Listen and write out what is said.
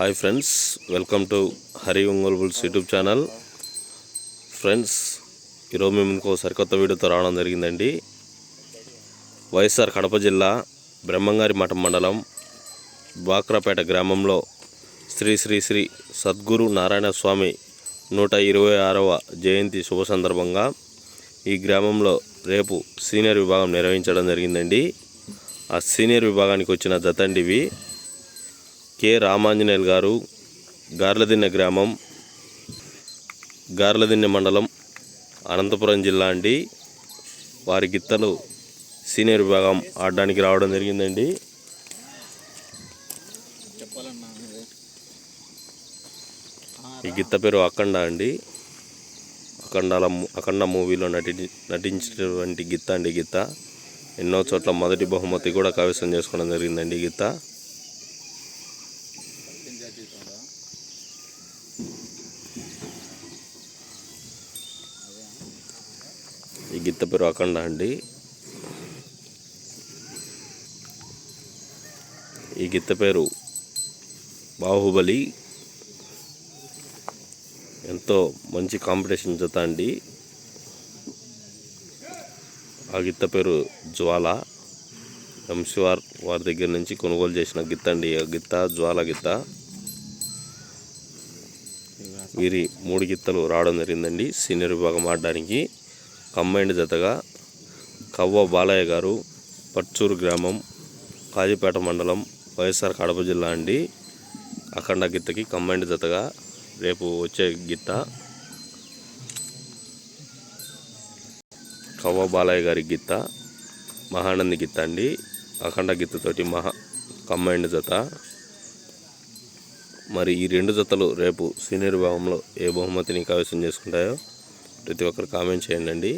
Hi friends welcome to Hari Ongole bulls YouTube channel. Friends ఈరోజు మేము ఇంకో సరికొత్త వీడియోతో రావడం జరిగిందండి. వైఎస్ఆర్ కడప జిల్లా బ్రహ్మంగారి మఠం మండలం బాక్రాపేట గ్రామంలో శ్రీ శ్రీ శ్రీ సద్గురు నారాయణ స్వామి నూట ఇరవై ఆరవ జయంతి శుభ సందర్భంగా ఈ గ్రామంలో రేపు సీనియర్ విభాగం నిర్వహించడం జరిగిందండి. ఆ సీనియర్ విభాగానికి వచ్చిన జతండివి కె. రామాంజనేయులు గారు గార్లదిన్నె గ్రామం గార్లదిన్నె మండలం అనంతపురం జిల్లా అండి. వారి గిత్తలు సీనియర్ విభాగం ఆడడానికి రావడం జరిగిందండి. ఈ గిత్త పేరు అఖండ అండి. అఖండాల అఖండ మూవీలో నటి నటించినటువంటి గిత్త అండి ఈ గిత్త. ఎన్నో చోట్ల మొదటి బహుమతి కూడా కైవసం చేసుకోవడం జరిగిందండి ఈ ఈ గిత్త పేరు అఖండ అండి. ఈ గిత్త పేరు బాహుబలి. ఎంతో మంచి కాంపిటీషన్ జత అండి. ఆ గిత్త పేరు జ్వాల. ఎంసీఆర్ వారి దగ్గర నుంచి కొనుగోలు చేసిన గిత్త అండి. ఆ గిత్త జ్వాల గిత్త. వీరి మూడు గిత్తలు రావడం జరిగిందండి. సీనియర్ విభాగం ఆడడానికి. కంబైండ్ జతగా కవ్వ బాలయ్య గారు పర్చూరు గ్రామం కాజీపేట మండలం వైఎస్ఆర్ కడప జిల్లా అండి. అఖండ గిత్తకి కంబైండ్ జతగా రేపు వచ్చే గిత్త. కవ్వ బాలయ్య గారి గిత్త మహానంది గిత్త అండి. అఖండ గిత్తతోటి మహా కంబైండ్ జత. మరి ఈ రెండు జతలు రేపు సీనియర్ విభాగంలో ఏ బహుమతిని కైవసం చేసుకుంటాయో ప్రతి ఒక్కరు కామెంట్ చేయండి